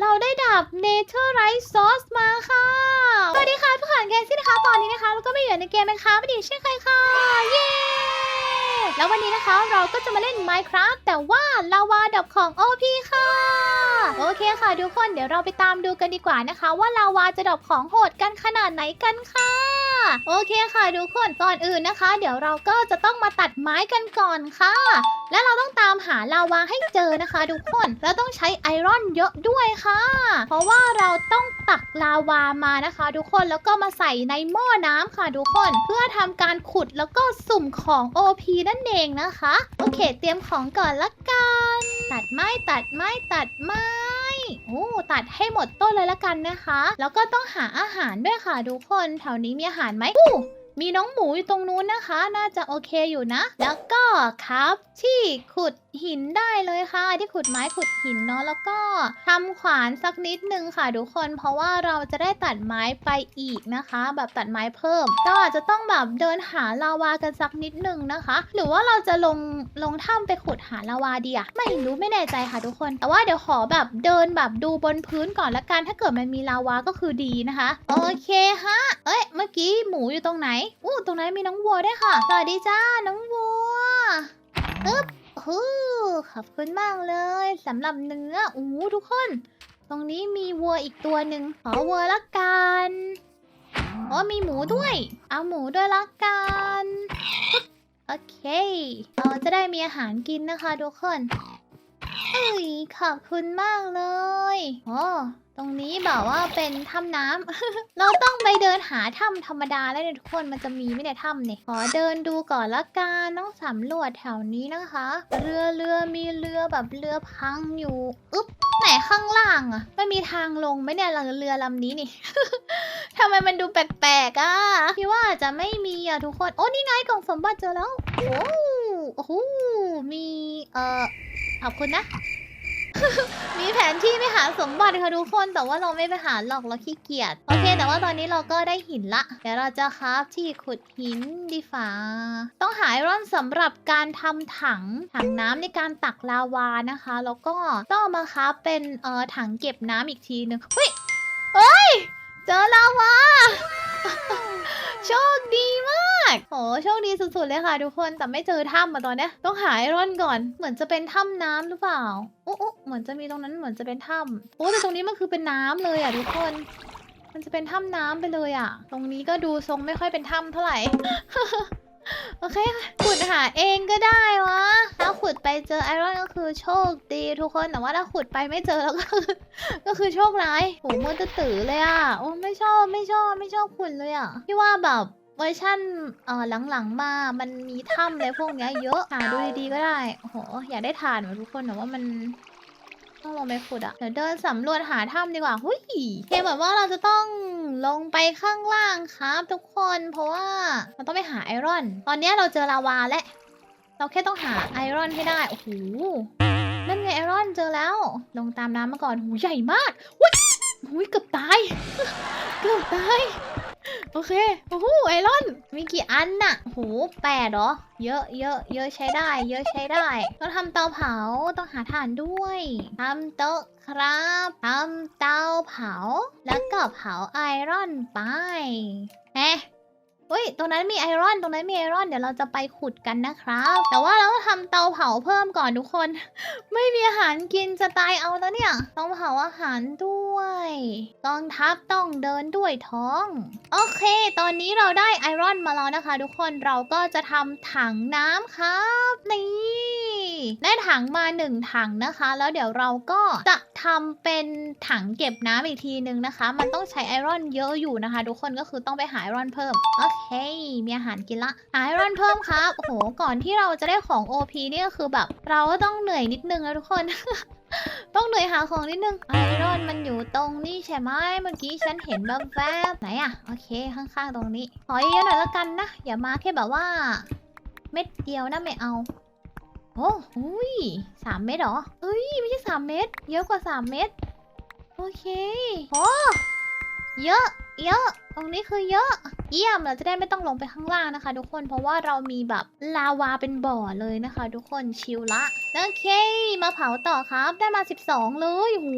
เราได้ดาบ Netherite Sauce มาค่ะ สวัสดีค่ะทุกคนแกซี่นะคะ ตอนนี้นะคะ เราก็มาอยู่ในเกมนะคะไม่ดีเช่นเคยค่ะ เย้ แล้ววันนี้นะคะเราก็จะมาเล่น Minecraft แต่ว่าลาวาดับของ OP ค่ะ โอเคค่ะทุกคนเดี๋ยวเราไปตามดูกันดีกว่านะคะ ว่าลาวาจะดับของโหดกันขนาดไหนกันค่ะ โอเคค่ะทุกคนก่อนอื่นนะคะ เดี๋ยวเราก็จะต้องมาตัดไม้กันก่อนค่ะ และเราต้องตามหาลาวาให้เจอนะคะ ทุกคนแล้วต้องใช้ไอรอนเยอะด้วยค่ะ เพราะว่าเราต้องตักลาวามานะคะ ทุกคนแล้วก็มาใส่ในหม้อน้ำค่ะทุกคน เพื่อทำการขุดแล้วก็สุ่มของ OP นั่นเองนะคะ โอเค เตรียมของก่อนละกัน ตัดไม้ตัดไม้ตัดไม้ โอ้ตัดให้หมดต้นเลยละกันนะคะ แล้วก็ต้องหาอาหารด้วยค่ะทุกคน แถวนี้มีอาหารไหมอู้ มีน้องหมูอยู่ตรงนู้นนะคะ น่าจะโอเคอยู่นะ แล้วก็ครับที่ขุดหินได้เลยค่ะ ที่ขุดไม้ขุดหินเนาะแล้วก็ทำขวานสักนิดนึงค่ะทุกคนเพราะว่าเราจะได้ตัดไม้ไปอีกนะคะ แบบตัดไม้เพิ่ม ก็อาจจะต้องแบบเดินหาลาวากันสักนิดนึงนะคะ หรือว่าเราจะลงลงถ้ำไปขุดหาลาวาดีอะไม่รู้ไม่แน่ใจค่ะทุกคน แต่ว่าเดี๋ยวขอแบบเดินแบบดูบนพื้นก่อนละกันถ้าเกิดมันมีลาวาก็คือดีนะคะ โอเคฮะ เอ้ยเมื่อกี้หมูอยู่ตรงไหนอู้ตรงนั้นมีน้องวัวด้วยค่ะ สวัสดีจ้า น้องวัวอึ๊บฮู้ขอบคุณมากเลยสำหรับเนื้ออู้ทุกคน ตรงนี้มีวัวอีกตัวหนึ่งขอวัวละกันอ๋อมีหมูด้วย เอาหมูด้วยละกันโอเค เราจะได้มีอาหารกินนะคะทุกคน เอ้ยขอบคุณมากเลยอ๋อตรงนี้แบบว่าเป็นถ้ำน้ำ เราต้องไปเดินหาถ้ำธรรมดาแล้วเนี่ยทุกคนมันจะมีไมเนี่ถ้ำเนี่ยขอเดินดูก่อนละกันต้องสำรวจแถวนี้นะคะ เรือเรือมีเรือแบบเรือพังอยู่อึ๊บไหนข้างล่างอะไม่มีทางลงไหมเนี่ยเรือลำนี้นี่ทำไมมันดูแปลกๆอะพี่ว่าจะไม่มีอะทุกคน โอ้นี่ไงกล่องสมบัติเจอแล้ว โอ้โหมีเอ่อ ขอบคุณนะ มีแผนที่ไปหาสมบัติค่ะทุกคน แต่ว่าเราไม่ไปหาหรอกเราขี้เกียจ โอเค แต่ว่าตอนนี้เราก็ได้หินละ เดี๋ยวเราจะคราฟที่ขุดหินดีฝ่าต้องหาไอรอนสำหรับการทำถัง ถังน้ำในการตักลาวานะคะ แล้วก็ต้องมาคราฟเป็นเอ่อถังเก็บน้ำอีกทีนึงเฮ้ยเฮ้ย เจอลาวา โชคดีมากโหโชคดีสุดๆเลยค่ะทุกคน แต่ไม่เจอถ้ำมาตอนเนี้ย ต้องหาไอรอนก่อน เหมือนจะเป็นถ้ำน้ำหรือเปล่าโอ้โอ้เหมือนจะมีตรงนั้นเหมือนจะเป็นถ้ำโอ้แต่ตรงนี้มันคือเป็นน้ำเลยอะทุกคน มันจะเป็นถ้ำน้ำไปเลยอะ ตรงนี้ก็ดูทรงไม่ค่อยเป็นถ้ำเท่าไหร่ โอเคค่ะขุดหาเองก็ได้วะถ้าขุดไปเจอไอรอนก็คือโชคดีทุกคนแต่ว่าถ้าขุดไปไม่เจอแล้วก็คือก็คือโชคร้ายโหมัวจะตื่อเลยอะโอ้ไม่ชอบไม่ชอบไม่ชอบขุดเลยอะพี่ว่าแบบเวอร์ชั่นเอ่อหลังๆมา มันมีถ้ำอะไรพวกเนี้ยเยอะ หาดูดีๆก็ได้ โอ้โห อยากได้ถ่านว่ะทุกคนแต่ว่ามัน ต้องลงไปขุดอะเดี๋ยวเดินสำรวจหาถ้ำดีกว่าหุยเกมแบบว่าเราจะต้องลงไปข้างล่างครับทุกคน เพราะว่าเราต้องไปหาไอรอน ตอนนี้เราเจอลาวาแล้วเราแค่ต้องหาไอรอนให้ได้ โอ้โห นั่นไงไอรอนเจอแล้ว ลงตามน้ำมาก่อน หูใหญ่มากอุ้ยหูยเกือบตาย เกือบตาย โอเค โอ้โห ไอรอน มีกี่อันน่ะโหแปดเหรอ เยอะเยอะเยอะใช้ได้ เยอะใช้ได้ ต้องทำเตาเผา ต้องหาถ่านด้วยทำโต๊ะครับทำเตาเผา แล้วก็เผาไอรอนไป เอ๊ะ เฮ้ย ตรงนั้นมีไอรอน ตรงนั้นมีไอรอน เดี๋ยวเราจะไปขุดกันนะครับ แต่ว่าเราต้องทำเตาเผาเพิ่มก่อนทุกคน ไม่มีอาหารกินจะตายเอาแล้วเนี่ย ต้องเผาอาหารด้วยกองทัพต้องเดินด้วยท้อง โอเค ตอนนี้เราได้ไอรอนมาแล้วนะคะ ทุกคน เราก็จะทำถังน้ำครับ นี่ ได้ถังมาหนึ่งถังนะคะ แล้วเดี๋ยวเราก็จะทำเป็นถังเก็บน้ำอีกทีนึงนะคะ มันต้องใช้ไอรอนเยอะอยู่นะคะ ทุกคนก็คือต้องไปหาไอรอนเพิ่ม โอเค มีอาหารกินละ หาไอรอนเพิ่มครับโอ้โห ก่อนที่เราจะได้ของ OP นี่ก็คือแบบ เราก็ต้องเหนื่อยนิดนึงนะทุกคน ต้องเหนื่อยหาของนิดนึง ไอรอนมันอยู่ตรงนี้ใช่ไหมเมื่อกี้ฉันเห็นแบบแวบไหนอะโอเค ข้างๆตรงนี้ ขอเยอะหน่อยละกันนะ อย่ามาแค่แบบว่า เม็ดเดียวนะไม่เอา โอ้โหยสามเม็ดหรอเอ้ยไม่ใช่สามเม็ดเยอะกว่าสามเม็ดโอเคโอ้เยอะ เยอะ ตรงนี้คือเยอะ เยี่ยมเราจะได้ไม่ต้องลงไปข้างล่างนะคะ ทุกคนเพราะว่าเรามีแบบลาวาเป็นบ่อเลยนะคะ ทุกคนชิลละโอเค มาเผาต่อครับได้มา 12 เลยโห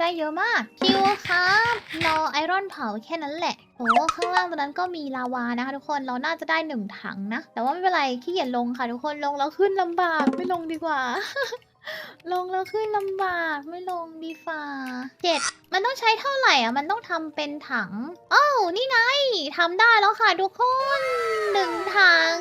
ได้เยอะมากคิวครับรอไอรอนเผาแค่นั้นแหละโอ้ข้างล่างตรงนั้นก็มีลาวานะคะทุกคนเราน่าจะได้หนึ่งถังนะ แต่ว่าไม่เป็นไรขี้เกียจลงค่ะทุกคนลงแล้วขึ้นลำบากไม่ลงดีกว่า ลงแล้วขึ้นลำบากไม่ลงดีฝ่าเจ็ดมันต้องใช้เท่าไหร่อะ มันต้องทำเป็นถังอ้าวนี่ไงทำได้แล้วค่ะทุกคนหนึ่งถัง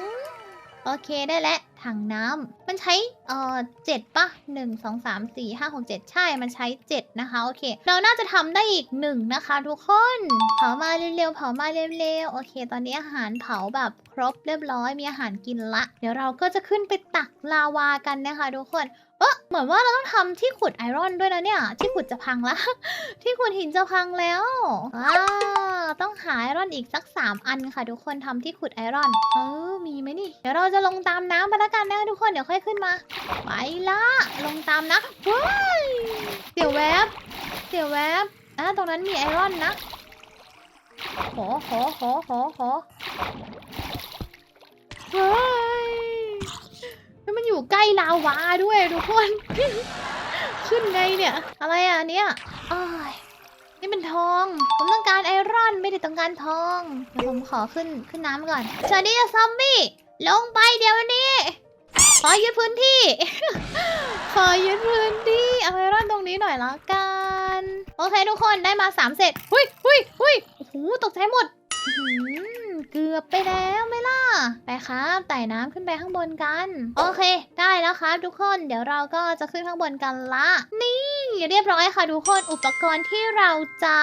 โอเคได้แล้วถังน้ำมันใช้เอ่อเจ็ดปะหนึ่งสองสามสี่ห้าหกเจ็ดใช่มันใช้เจ็ดนะคะโอเค เราน่าจะทำได้อีกหนึ่งนะคะ ทุกคนเผามาเร็วๆเผามาเร็วๆโอเค ตอนนี้อาหารเผาแบบครบเรียบร้อยมีอาหารกินละ เดี๋ยวเราก็จะขึ้นไปตักลาวากันนะคะ ทุกคน เออเหมือนว่าเราต้องทำที่ขุดไอรอนด้วยนะเนี่ย ที่ขุดจะพังละ ที่ขุดหินจะพังแล้วว้าต้องหาไอรอนอีกสัก 3 อันค่ะ ทุกคนทำที่ขุดไอรอน เออ มีไหมนี่ เดี๋ยวเราจะลงตามน้ำไปแล้วกันนะทุกคน เดี๋ยวค่อยขึ้นมา ไปละ ลงตามนะว้ายเสียวแวบเสียวแวบอะตรงนั้นมีไอรอนนะโหโหโหโหโหเฮ้ย แล้วมันอยู่ใกล้ลาวาด้วยทุกคน ขึ้นไงเนี่ย อะไรอะเนี่ยอ้ายนี่มันทอง ผมต้องการไอรอนไม่ได้ต้องการทองเดี๋ยวผมขอขึ้นขึ้นน้ำก่อนสวัสดีจ้ะซอมบี้ ลงไปเดี๋ยวนี้ ขอยึดพื้นที่ ขอยึดพื้นที่เอาไอรอนตรงนี้หน่อยละกัน โอเคทุกคนได้มาสามเสร็จ หุยหุยหุยโอ้โหตกใจหมดอื้อหือ เกือบไปแล้วไม่ล่ะ ไปครับไต่น้ำขึ้นไปข้างบนกัน โอเค ได้แล้วครับทุกคน เดี๋ยวเราก็จะขึ้นข้างบนกันละ นี่เรียบร้อยค่ะทุกคน อุปกรณ์ที่เราจะ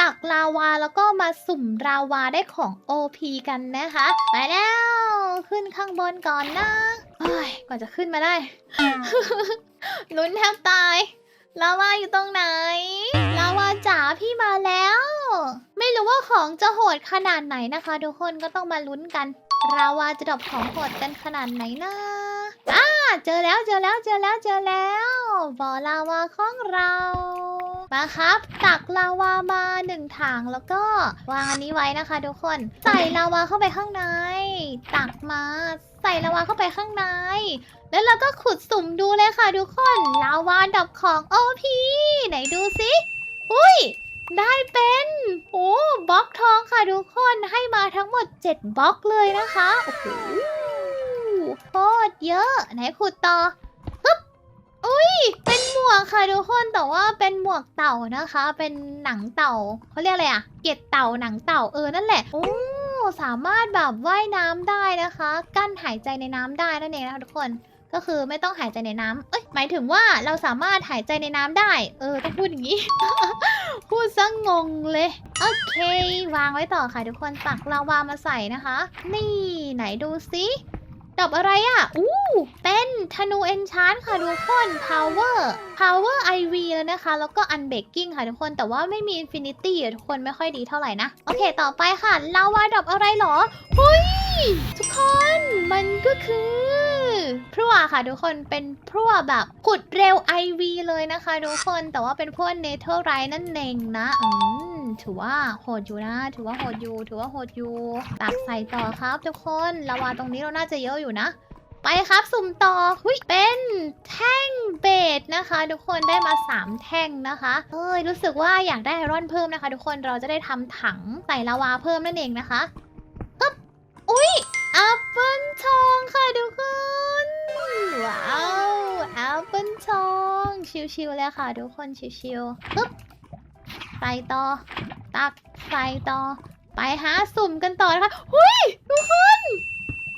ตักลาวาแล้วก็มาสุ่มลาวาได้ของ OP กันนะคะ ไปแล้วขึ้นข้างบนก่อนนะเฮ้ยกว่าจะขึ้นมาได้ลุ้นแทบตาย ลาวาอยู่ตรงไหน ลาวาจ๋าพี่มาแล้ว ไม่รู้ว่าของจะโหดขนาดไหนนะคะทุกคนก็ต้องมาลุ้นกัน ลาวาจะดรอปของโหดกันขนาดไหนนะอ่าเจอแล้วเจอแล้วเจอแล้วเจอแล้วบอลาวาของเรา มาครับ ตักลาวามาหนึ่งถังแล้วก็วางอันนี้ไว้นะคะ ทุกคน ใส่ลาวาเข้าไปข้างใน ตักมา ใส่ลาวาเข้าไปข้างใน แล้วเราก็ขุดสุ่มดูเลยค่ะทุกคนลาวาดับของ OP ไหนดูสิอุ้ยได้เป็นโอ้บล็อกทองค่ะทุกคนให้มาทั้งหมด 7บล็อกเลยนะคะโอ้โหโคตรเยอะ ไหนขุดต่อ ยเป็นหมวกค่ะทุกคนแต่ว่าเป็นหมวกเต่านะคะ เป็นหนังเต่าเขาเรียกอะไรอะเกล็ดเต่าหนังเต่าเออนั่นแหละโอ้สามารถแบบว่ายน้ำได้นะคะ กั้นหายใจในน้ำได้นั่นเองนะคะทุกคนก็คือไม่ต้องหายใจในน้ำเอ้ย หมายถึงว่าเราสามารถหายใจในน้ำได้ เออ ต้องพูดอย่างนี้ พูดซะงงเลย โอเค วางไว้ต่อค่ะทุกคน ตักลาวามาใส่นะคะ นี่ไหนดูซิ ดอกอะไรอะ อู้ เป็นธนูเอนชานค่ะทุกคน power power IV แล้วนะคะ แล้วก็ unbreaking ค่ะทุกคน แต่ว่าไม่มี infinity อะทุกคนไม่ค่อยดีเท่าไหร่นะ โอเค ต่อไปค่ะ ลาวาดอกอะไรหรอเฮ้ย ทุกคน มันก็คือพรั่วค่ะทุกคน เป็นพรั่วแบบขุดเร็ว IV เลยนะคะทุกคน แต่ว่าเป็นพร่วเนเธอร์ไรนั่นเองนะ อืม ถือว่าโหดอยู่นะ ถือว่าโหดอยู่ ถือว่าโหดอยู่ตักใส่ต่อครับทุกคนลาวาตรงนี้เราน่าจะเยอะอยู่นะ ไปครับสุ่มต่อหุยเป็นแท่งเบสนะคะ ทุกคนได้มา 3 แท่งนะคะเอ้ยรู้สึกว่าอยากได้ไอรอนเพิ่มนะคะ ทุกคนเราจะได้ทำถังใส่ลาวาเพิ่มนั่นเองนะคะปึ๊บอุ้ยแอปเปิลทองค่ะทุกคนว้าวแอปเปิลทองชิวๆเลยค่ะ ทุกคนชิวๆปึ๊บ ใส่ต่อ ตักใส่ต่อ ไปหาสุ่มกันต่อนะคะหุยทุกคน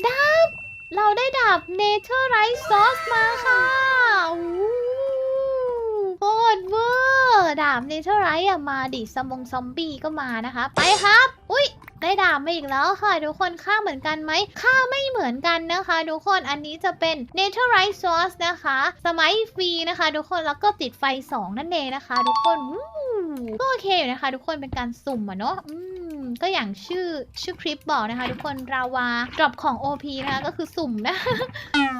ดาบ เราได้ดาบเนเธอร์ไรซ์ซอสมาค่ะอู้โคตรเวอร์ดาบเนเธอร์ไรอะมาดิสมองซอมบี้ก็มานะคะ ไปครับอุ้ยได้ดาบมาอีกแล้วค่ะทุกคนค่าเหมือนกันไหมค่าไม่เหมือนกันนะคะทุกคนอันนี้จะเป็น Netherite Source นะคะ สมัยฟรีนะคะ ทุกคนแล้วก็ติดไฟ 2 นั่นเองนะคะ ทุกคน ก็โอเคอยู่นะคะ ทุกคนเป็นการสุ่มอะเนาะอืมก็อย่างชื่อชื่อคลิปบอกนะคะ ทุกคนราวาดรอปของ OP นะคะก็คือสุ่มนะ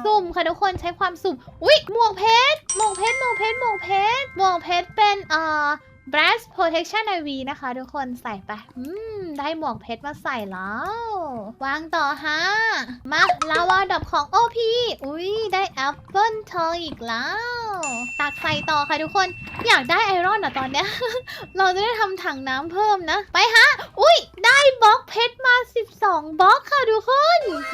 สุ่มค่ะทุกคนใช้ความสุ่ม อุ๊ยหมวกเพชรหมวกเพชรหมวกเพชรหมวกเพชรหมวกเพชรเป็นเอ่อ Blast Protection IV นะคะทุกคนใส่ไป อืม ได้หมวกเพชรมาใส่แล้ว วางต่อฮะ มาลาวาดอกของ OP อุ้ยได้แอปเปิลทองอีกแล้ว ตักใส่ต่อค่ะทุกคน อยากได้ไอรอนอะตอนเนี้ย เราจะได้ทำถังน้ำเพิ่มนะ ไปฮะ อุ้ย ได้บล็อกเพชรมา 12 บล็อกค่ะทุกคนโอ้โห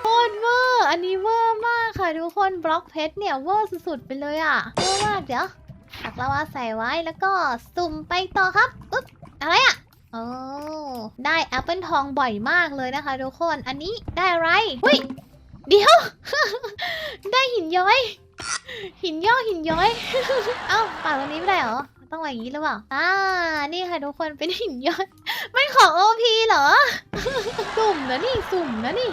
โคตรเวอร์ อันนี้เวอร์มากค่ะทุกคน บล็อกเพชรเนี่ยเวอร์สุดๆไปเลยอะเวอร์มากเดี๋ยว ตักลาวาใส่ไว้แล้วก็สุ่มไปต่อครับอุ๊บอะไรอะโอ้ได้แอปเปิลทองบ่อยมากเลยนะคะทุกคนอันนี้ได้อะไรอุ้ยเดี๋ยว ได้หินย้อย หินย่อหินย้อย เอ้าป่าตรงนี้ไม่ได้เหรอ ต้องว่าอย่างนี้หรือเปล่า อ่า นี่ค่ะทุกคนเป็นหินย้อย มันของโอพีเหรอ สุ่มนะนี่ สุ่มนะนี่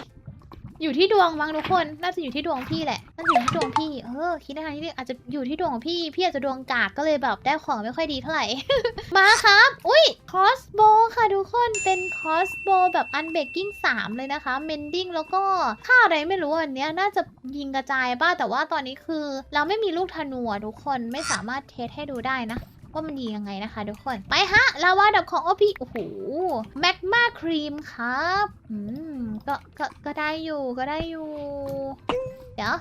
อยู่ที่ดวงมั้งทุกคน น่าจะอยู่ที่ดวงพี่แหละน่าจะอยู่ที่ดวงพี่ เออ คิดในทางที่ดีอาจจะอยู่ที่ดวงของพี่ พี่อาจจะดวงกากก็เลยแบบได้ของไม่ค่อยดีเท่าไหร่ มาครับ อุ้ย คอสโบค่ะทุกคน เป็นคอสโบแบบอันเบกกิ้ง3เลยนะคะ เมนดิ้งแล้วก็ค่าอะไรไม่รู้อันเนี้ยน่าจะยิงกระจายบ้างแต่ว่าตอนนี้คือ เราไม่มีลูกธนูทุกคน ไม่สามารถเทสให้ดูได้นะ ว่ามันดียังไงนะคะทุกคน ไปฮะ ลาวาดับของโอพีโอ้โหแมกมาครีมครับอืมก็ก็ก็ได้อยู่ก็ได้อยู่ เดี๋ยว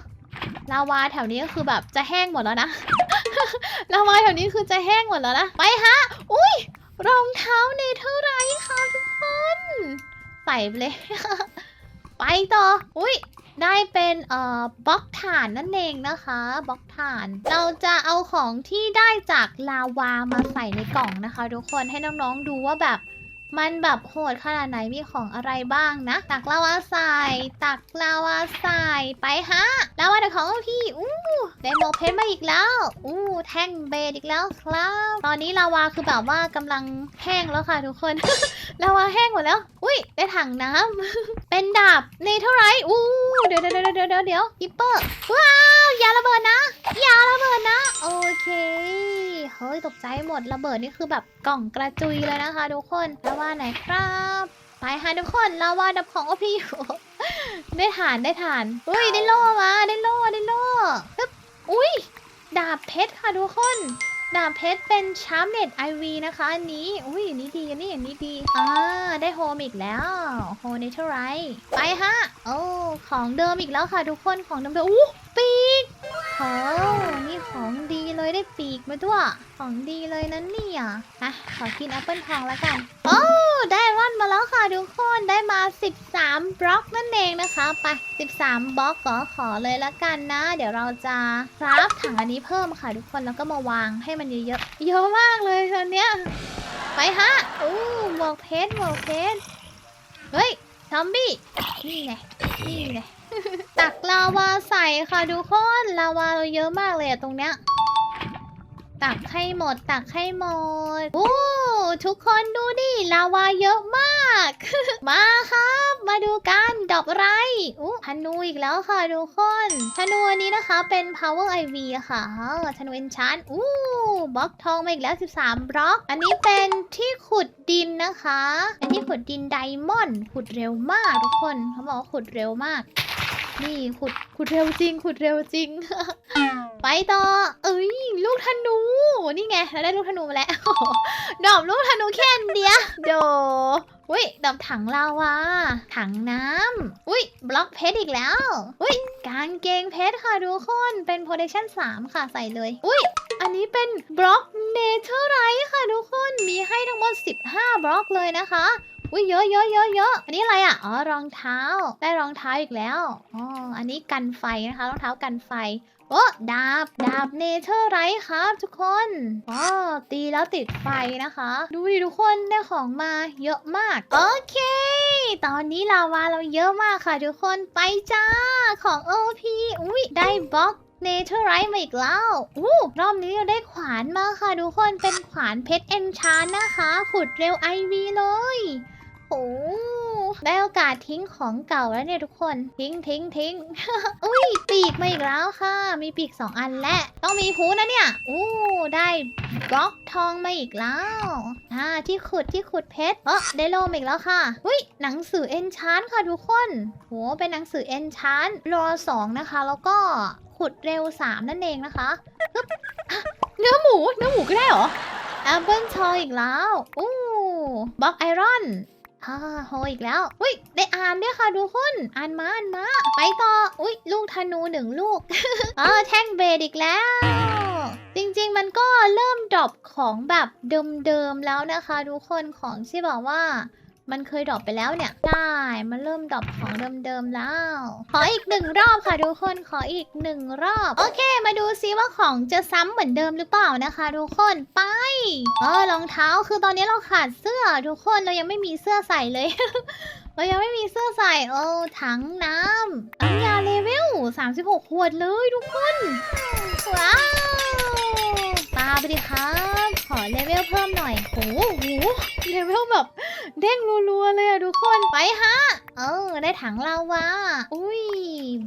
ลาวาแถวนี้ก็คือแบบจะแห้งหมดแล้วนะ ลาวาแถวนี้คือจะแห้งหมดแล้วนะ ไปฮะ อุ้ยรองเท้าเนเธอร์ไรท์ค่ะทุกคน ใส่ไปเลย ไปต่อ อุ้ย ได้เป็นเอ่อบล็อกฐานนั่นเองนะคะบล็อกฐาน เราจะเอาของที่ได้จากลาวามาใส่ในกล่องนะคะ ทุกคนให้น้องๆดูว่าแบบ มันแบบโหดขนาดไหนมีของอะไรบ้างนะ ตักลาวาใส่ตักลาวาใส่ไปฮะลาวาเด็กของพี่อู้ได้โมเพชรมาอีกแล้ว อู้แท่งเบสอีกแล้วครับ ตอนนี้ลาวาคือแบบว่ากำลังแห้งแล้วค่ะทุกคนลาวาแห้งหมดแล้ว อุ้ยได้ถังน้ำเป็นดาบในเท่าไหรอู้เดี๋ยวเดี๋ยวเดี๋ยวเดี๋ยวเดี๋ยวเดี๋ยวกิปเปอร์ว้าวอย่าระเบิดนะอย่าระเบิดนะ โอเคเฮ้ยตกใจหมดระเบิดนี่คือแบบกล่องกระจุยเลยนะคะทุกคนแล้วว่าไหนครับไปค่ะทุกคนลาวาดับของโอพีอยู่ ได้ฐานได้ฐานอุ้ยได้โล่มาได้โล่ได้โล่ปึ๊บอุ้ยดาบเพชรค่ะทุกคน ดาบเพชรเป็นชาร์มเน็ตไอวีนะคะอันนี้อุ้ยอันนี้ดีอันนี้อันนี้ดีอ่าได้โฮมอีกแล้วโฮเนเธอร์ไรไปฮะโอ้ของเดิมอีกแล้วค่ะทุกคนของเดิมเดิมอู้ปี โอ้นี่ของดีเลยได้ปีกมาด้วยของดีเลยนั้นเนี่ยอะขอกินแอปเปิลทองแล้วกัน โอ้ได้รอนมาแล้วค่ะทุกคนได้มา 13 บล็อกนั่นเองนะคะไป 13 บล็อกขอขอเลยละกันนะ เดี๋ยวเราจะคราฟถังอันนี้เพิ่มค่ะทุกคนแล้วก็มาวางให้มันเยอะๆเยอะมากเลยตอนเนี้ยไปฮะอู้หมวกเพชรหมวกเพชรเฮ้ย ซอมบี้ นี่ไง นี่ไง ตักลาวาใส่ค่ะทุกคน ลาวาเราเยอะมากเลยอะตรงเนี้ย ตักให้หมดตักให้หมดโอ้ทุกคนดูดิลาวาเยอะมาก มาครับ มาดูกันดอกอะไรอู้ธนูอีกแล้วค่ะทุกคนธนูอันนี้นะคะเป็น power IV ค่ะธนูเอนชานอู้บล็อกทองมาอีกแล้ว 13 บล็อก อันนี้เป็นที่ขุดดินนะคะเป็นที่ขุดดินไดมอนด์ขุดเร็วมากทุกคนเขาบอกว่าขุดเร็วมาก นี่ขุดขุดเร็วจริง ขุดเร็วจริง ไปต่อ เอ้ยลูกธนู นี่ไงเราได้ลูกธนูมาแล้ว ดอกลูกธนูแค่อันเดียวโดอุ้ยดอกถังลาวาถังน้ำอุ้ยบล็อกเพชรอีกแล้วอุ้ยกางเกงเพชรค่ะทุกคนเป็น protection 3 ค่ะใส่เลย อุ้ยอันนี้เป็นบล็อกเนเธอร์ไรค่ะทุกคนมีให้ทั้งหมด 15 บล็อกเลยนะคะ อุ้ยเยอะเยอะเยอะเยอะอันนี้อะไรอะ อ๋อรองเท้า ได้รองเท้าอีกแล้ว อ๋อ อันนี้กันไฟนะคะ รองเท้ากันไฟ โอ้ดาบ ดาบเนเธอร์ไรท์ครับทุกคน อ๋อ ตีแล้วติดไฟนะคะ ดูดิทุกคนได้ของมาเยอะมาก โอเค ตอนนี้ลาวาเราเยอะมากค่ะทุกคน ไปจ้า ของ OP อุ้ยได้บล็อกเนเธอร์ไรท์มาอีกแล้วอู้รอบนี้เราได้ขวานมาค่ะทุกคน เป็นขวานเพชรเอนชานนะคะ ขุดเร็วไอวีเลย โอ้ได้โอกาสทิ้งของเก่าแล้วเนี่ยทุกคน ทิ้งทิ้งทิ้ง อุ้ยปีกมาอีกแล้วค่ะ มีปีกสองอันและต้องมีพูนะเนี่ย อู้ได้บล็อกทองมาอีกแล้วอ่าที่ขุดที่ขุดเพชรเออได้โลมอีกแล้วค่ะอุ้ยหนังสือเอนชานค่ะทุกคนโหเป็นหนังสือเอนชานรอสองนะคะ แล้วก็ขุดเร็วสามนั่นเองนะคะปึ๊บอะเนื้อหมูเนื้อหมูก็ได้เหรอแอปเปิลทองอีกแล้วอู้บล็อกไอรอน ฮ่าโฮอีกแล้ว อุ้ยได้อ่านด้วยค่ะทุกคนอ่านมาอ่านมา ไปต่อ อุ้ยลูกธนูหนึ่งลูกเออแท่งเบรดอีกแล้ว จริงๆมันก็เริ่มดรอปของแบบเดิมๆแล้วนะคะ ทุกคนของที่บอกว่า มันเคยดรอปไปแล้วเนี่ย ได้ มันเริ่มดรอปของเดิมๆแล้ว ขออีกหนึ่งรอบค่ะทุกคน ขออีกหนึ่งรอบ โอเค มาดูซิว่าของจะซ้ำเหมือนเดิมหรือเปล่านะคะทุกคน ไป เออรองเท้า คือตอนนี้เราขาดเสื้อทุกคน เรายังไม่มีเสื้อใส่เลยเรายังไม่มีเสื้อใส่โอ้ถังน้ำน้ำยาเลเวล 36 ขวดเลยทุกคน ว้าวตาไปดิครับ ขอเลเวลเพิ่มหน่อยโอ้โหเลเวลแบบ เด้งรัวๆเลยอะทุกคนไปฮะ เออ ได้ถังลาวาอุ้ย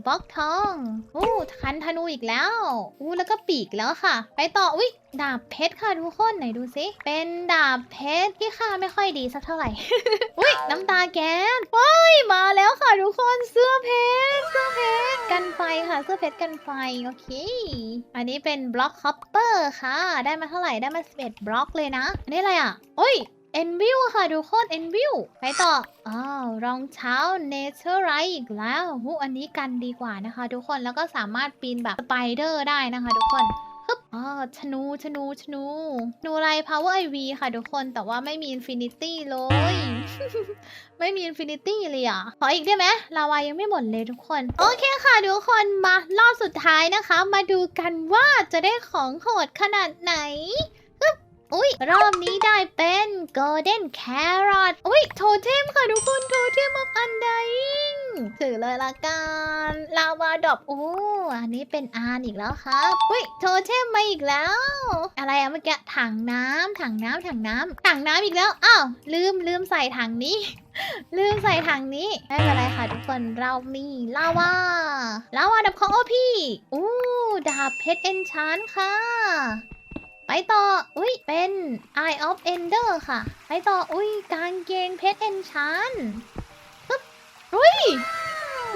บล็อกทองอู้คันธนูอีกแล้วอู้แล้วก็ปีกแล้วค่ะ ไปต่ออุ้ยดาบเพชรค่ะทุกคนไหนดูซิเป็นดาบเพชรที่ค่าไม่ค่อยดีสักเท่าไหร่อุ้ยน้ำตาแก๊สว้ายมาแล้วค่ะทุกคนเสื้อเพชรเสื้อเพชรกันไฟค่ะเสื้อเพชรกันไฟโอเค อันนี้เป็นบล็อกคอปเปอร์ค่ะ ได้มาเท่าไหร่ได้มา11บล็อกเลยนะอันนี้อะไรอะโอ้ย เอ็นวิวค่ะทุกคนเอ็นวิวไปต่ออ้าวรองเท้าเนเธอร์ไรอีกแล้วหูอันนี้กันดีกว่านะคะ ทุกคนแล้วก็สามารถปีนแบบสไปเดอร์ได้นะคะ ทุกคนฮึบอ๋อชนูชนูชนูชนูอะไร power iv ค่ะทุกคนแต่ว่าไม่มี infinity เลย ไม่มี infinity เลยอะ ขออีกได้ไหมลาวายังไม่หมดเลยทุกคน โอเคค่ะทุกคนมารอบสุดท้ายนะคะ มาดูกันว่าจะได้ของโหดขนาดไหน อุ้ยรอบนี้ได้เป็น Golden Carrot อุ้ยโทเทมค่ะทุกคนโทเทม of Undying ถือเลยละกันลาวาดอบโอ้อันนี้เป็นอานอีกแล้วครับอุ้ยโทเทมมาอีกแล้ว อะไรอะเมื่อกี้ถังน้ำถังน้ำถังน้ำถังน้ำอีกแล้วอ้าวลืมลืมใส่ถังนี้ ลืมใส่ถังนี้ไม่เป็นไรค่ะทุกคนเรามีลาวาลาวาดับของโอพี่อู้ดาบเพชรเอนชานค่ะ ไปต่อ อุ้ยเป็น Eye of Ender ค่ะ ไปต่อ อุ้ยกางเกงเพชรเอนชันปึ๊บอุ้ย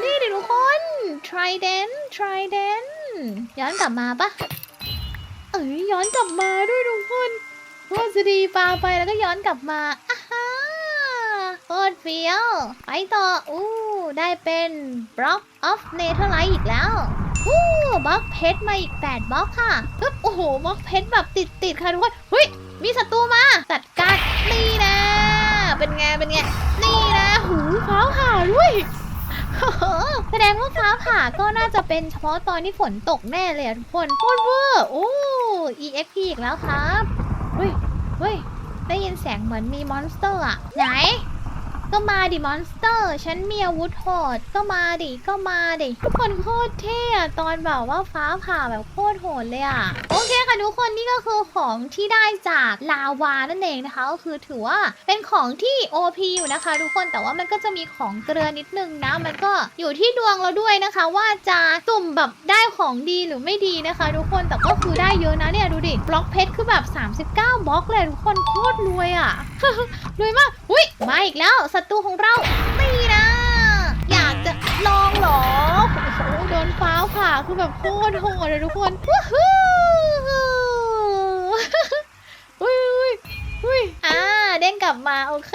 นี่ดิทุกคน Trident Trident ย้อนกลับมาปะเอ้ยย้อนกลับมาด้วยทุกคนว่าจะดีปลาไปแล้วก็ย้อนกลับมาอ่าฮะโคตรเฟี้ยว ไปต่อ อู้ ได้เป็น Block of Netherite อีกแล้ว บล็อกเพชรมาอีก8บล็อกค่ะปึ๊บโอ้โหบล็อกเพชรแบบติดติดๆค่ะทุกคนเฮ้ยมีศัตรูมาจัดการนี่นะ เป็นไงเป็นไงนี่นะหูฟ้าผ่าด้วยแสดงว่าฟ้าผ่าก็น่าจะเป็นเฉพาะตอนที่ฝนตกแน่เลยทุกคนโคตรเวอร์โอ้ EXP อีกแล้วครับเฮ้ยเฮ้ยได้ยินเสียงเหมือนมีมอนสเตอร์อะไหน ก็มาดิมอนสเตอร์ ฉันมีอาวุธโหด ก็มาดิก็มาดิทุกคนโคตรเท่อะตอนแบบว่าฟ้าผ่าแบบโคตรโหดเลยอะโอเคค่ะทุกคนนี่ก็คือของที่ได้จากลาวานั่นเองนะคะก็คือถือว่าเป็นของที่ OP อยู่นะคะ ทุกคนแต่ว่ามันก็จะมีของเกลือนิดนึงนะ มันก็อยู่ที่ดวงเราด้วยนะคะ ว่าจะสุ่มแบบได้ของดีหรือไม่ดีนะคะ ทุกคนแต่ก็คือได้เยอะนะเนี่ยดูดิบล็อกเพชรคือแบบ 39บล็อกเลยทุกคนโคตรรวยอะรวยมากอุ้ยมาอีกแล้วศัตรูของเรานี่นะ อยากจะลองหรอโอ้โหโดนฟ้าผ่าคือแบบโคตรโหดเลยทุกคนวู้ฮู้อุ้ยอุ้ยอุ้ยอ่าเด้งกลับมาโอเค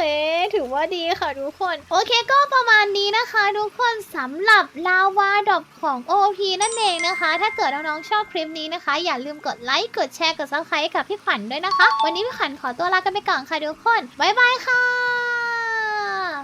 ถือว่าดีค่ะทุกคน โอเคก็ประมาณนี้นะคะ ทุกคนสำหรับลาวาดอบของ OP นั่นเองนะคะ ถ้าเกิดน้องๆชอบคลิปนี้นะคะ อย่าลืมกดไลค์ กดแชร์ กดซับสไครต์กับพี่ขวัญด้วยนะคะ วันนี้พี่ขวัญขอตัวลากันไปก่อนค่ะทุกคน บ๊ายบายค่ะ